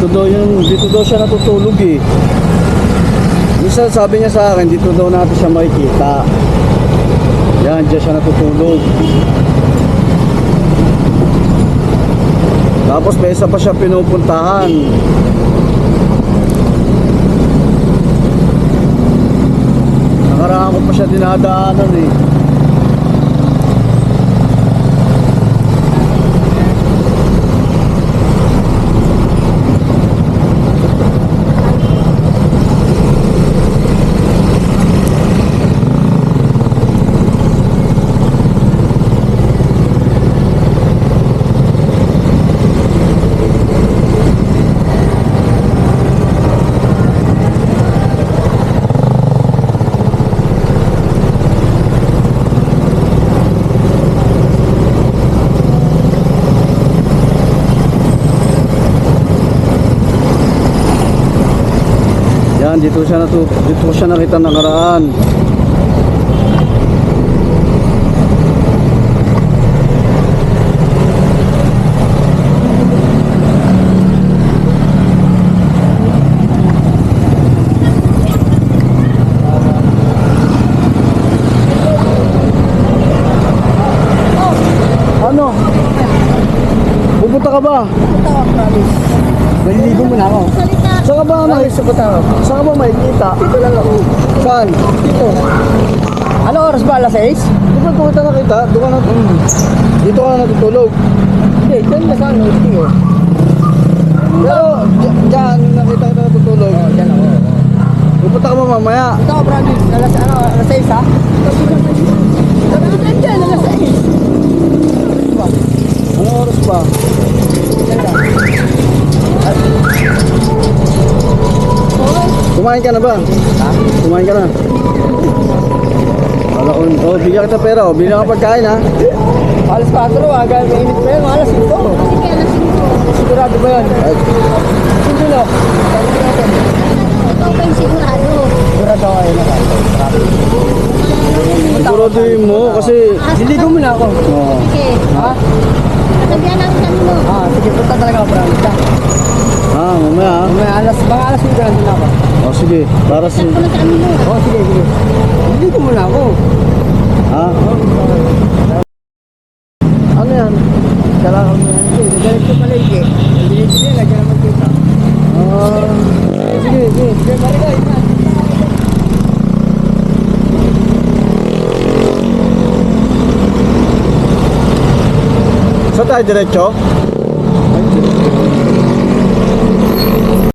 Dito daw yung, dito daw siya natutulog eh. Minsan sabi niya sa akin, dito daw natin siya makikita. Yan, dyan siya natutulog. Tapos may isa pa siya pinupuntahan. Nakaraan ko pa siya dinadaanan eh. Yan, dito siya natu dito ko siya nakita nakaraan. Ano? Pupunta ka ba? Tawag, promise. Naliligo mo na ako. Saan ka ba sa Saan ka ba makikita? Dito lang ako. Saan? Dito. Ano oras ba? Alas 6? Di ba kumita na kita? Doon ka na, dito ka na natutulog. Hindi, dyan na sa ano. Dito. Pero, dyan, nakita kita natutulog. Oh, dyan ako. Pupunta ka ba mamaya? Ito promise. Alas, ano, alas 6 ha? Dyan Kumain ka na ba? Ha? Kumain ka na? Wala ko. Oh, bigyan kita pera. Oh. Bigyan ka pagkain ha. Alas 4 ha? Gaya mainit pa yun. Alas 5. Sige, alas 5. Sigurado ba yun? Ay. Sabi natin. Ikaw yung sigurado? Sigurado ako yun. siguraduhin mo kasi... Liligo mo na ako. Oh. Sige. Ha? Sabihan lang kami mo. Ah, sige. Punta talaga ako, promise. Ha? Ah, mamaya ha. May alas, mga alas 5 nandun ako. Oh, sige. Para sa... Saan ko na kami mo? Oo, sige, sige. Liligo mo na ako. Ha? Ano yan? Kailangan mo yan. Galit ko pala eh. Bilis niya, lagyan naman kita. Ah, sige, sige. Sige, marigay. Saan tayo diretso? Ay,